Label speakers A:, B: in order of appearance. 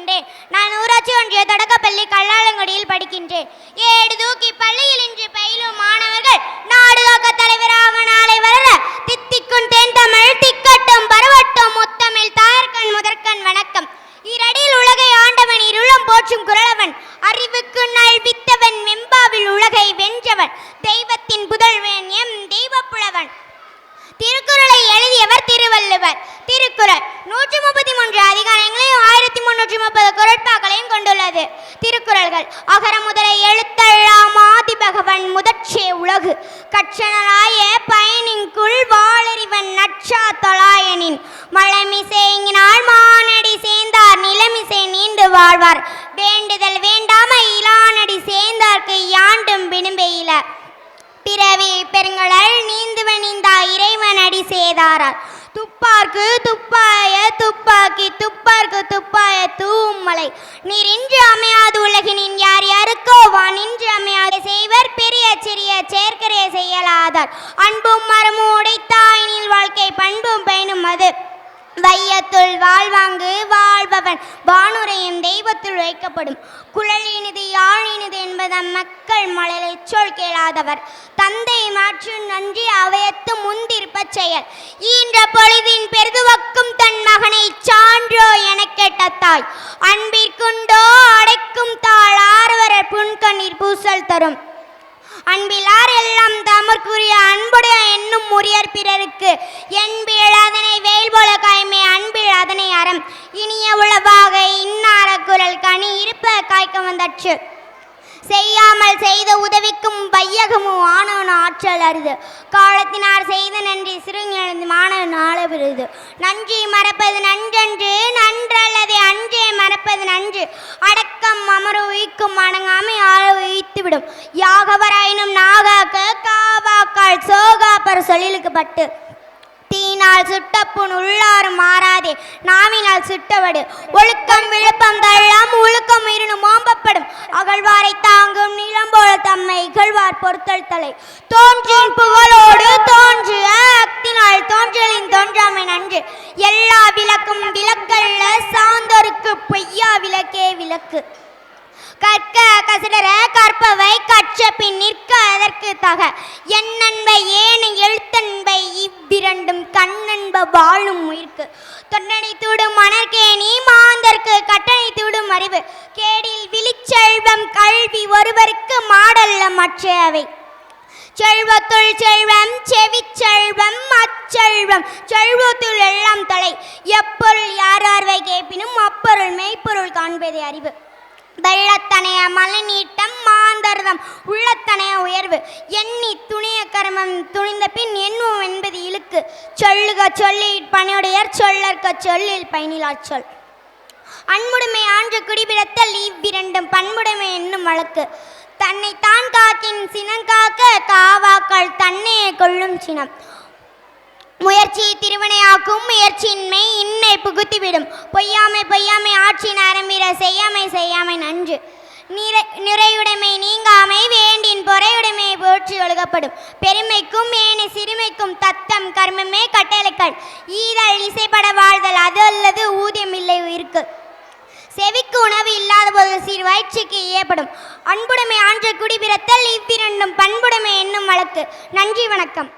A: படிக்கின்றேன் நான் ஊராட்சி ஒன்றிய தொடக்கப்பள்ளி கல்லாளங்குடியில் படிக்கின்றேன் ஏடு தூக்கி பள்ளியில் இன்று பயிலும் மாணவர்கள் நாடு காக்க தலைவராக நாளை வளர தித்திக்கும் தென் தமிழ் திக்கட்டும் பருவட்டும் முத்தமிழ் தாயர்கண் முதற்கண் வணக்கம் இரடியில் உலகை ஆண்டவன் இருளம் போற்றும் குரலவன் அறிவுக்கு நல் வித்தவன் வெம்பாவில் உலகை வென்றவன் தெய்வத்தின் புதல்வன் எம் தெய்வப்புலவன் திருக்குறளை எழுதியவர் திருவள்ளுவர் திருக்குறள் நூற்றி முப்பத்தி மூன்று அதிகாரம் உலகு கற்றனராய பயனின்குள் வாளறிவன் நச்சா தொலாயனின் மலமிசேங்கினால் மானடி சேர்ந்தார் நிலமிசை நீண்டு வாழ்வார் வேண்டுதல் வேண்டாம இலானடி சேர்ந்தார்க்கு யாண்டும் வினும்பெயில பிறவி பெருங்களால் நீந்துவனிந்தா இறைவன் அடி சேதாரார் துப்பார்க்கு துப்பாய துப்பா சேர்க்கரே செய்யலாதார் அன்பும் மரமும் உடைத்தாயினில் வாழ்க்கை பண்பும் பயனும் அது வையத்துள் வாழ்வாங்கு வாழ்பவன் வானுரையும் தெய்வத்துள் வைக்கப்படும் குழலினது யாழினது என்பது மக்கள் மழலை சொல் கேளாதவர் தந்தை மாற்று நன்றி அவையத்து முந்திருப்ப செயல் ஈன்ற பொழுதின் பெருதுவக்கும் தன் மகனை சான்றோ என கேட்ட தாய் அன்பிற்குண்டோ அடைக்கும் தாள் ஆர்வரர் புன்கண்ணீர் பூசல் தரும் அன்பிலார் எல்லாம் தமர்க்குரிய அன்புடைய என்னும் முறியர் பிறருக்கு என்பில் அதனை வேல் போல காய்மை அன்பில் அதனை அறம் இனிய உளவாக இன்னார குரல் கனி இருப்ப காய்க்க வந்தாச்சு செய்யாமல் செய்த உதவிக்கும் பையகமும் ஆனவன் ஆற்றல் அருது காலத்தினார் செய்த நன்றி சிறுங்கிழந்து மாணவன் ஆளவிருது நன்றி மறப்பது நன்றன்று நன்றல்லது அன்றே மறப்பது நன்று அடக்கம் அமர உயிக்கும் அணங்காமை ஆள கெட்டுவிடும் யாகவராயினும் நாகாக்க காவாக்கால் சோகாப்பர் சொல்லிலுக்கு பட்டு தீனால் சுட்டப்புண் உள்ளாறு மாறாதே நாவினால் சுட்டவடு ஒழுக்கம் விழுப்பம் விழுப்பங்கள்லாம் ஒழுக்கம் இருந்து மோம்பப்படும் அகழ்வாரை தாங்கும் நிலம் போல தம்மை இகழ்வார் பொறுத்தல் தலை தோன்றின் புகழோடு தோன்றிய அக்தினால் தோன்றலின் தோன்றாமை நன்று எல்லா விளக்கும் விளக்கல்ல சாந்தருக்கு பொய்யா விளக்கே விளக்கு கற்க பின் நிற்க அதற்கு தக என் அன்பை ஏன எழுத்தன்பை இவ்விரண்டும் கண்ணன்ப வாழும் உயிர்க்கு தொன்னணி தூடும் நீ மாந்தர்க்கு கட்டணை தூடும் அறிவு கேடில் விழிச்செல்வம் கல்வி ஒருவருக்கு மாடல்ல மற்றையவை செல்வத்துள் செல்வம் செவிச்செல்வம் அச்செல்வம் செல்வத்துள் எல்லாம் தலை எப்பொருள் யார் யார்வை கேட்பினும் அப்பொருள் மெய்ப்பொருள் காண்பதே அறிவு வெள்ளத்தனைய மலை நீட்ட உணர்தம் உள்ளத்தனைய உயர்வு எண்ணி துணிய கருமம் துணிந்த பின் எண்ணும் என்பது இழுக்கு சொல்லுக சொல்லி பணியுடையர் சொல்லற்க சொல்லில் பயனிலா சொல் அன்புடைமை ஆன்ற குடிபிடத்தல் இவ்விரண்டும் பண்புடைமை என்னும் வழக்கு தன்னை தான் காக்கின் சினங்காக்க காவாக்கள் தன்னையே கொள்ளும் சினம் முயற்சியை திருவினையாக்கும் முயற்சியின்மை இன்னை புகுத்திவிடும் பொய்யாமை பொய்யாமை ஆட்சி நரம்பிட செய்யாமை செய்யாமை நன்று நிறையுடைமை நீங்காமை வேண்டின் பொறையுடைமை போற்றி ஒழுகப்படும் பெருமைக்கும் மேனி சிறுமைக்கும் தத்தம் கர்மமே கட்டளைக்கள் ஈதல் இசைப்பட வாழ்தல் அது அல்லது ஊதியம் இல்லை உயிருக்கு செவிக்கு உணவு இல்லாத போது சிறு வயிற்றுக்கு ஏற்படும் அன்புடைமை ஆன்ற குடிபிறத்தல் இவ்விரண்டும் பண்புடைமை என்னும் வழக்கு நன்றி வணக்கம்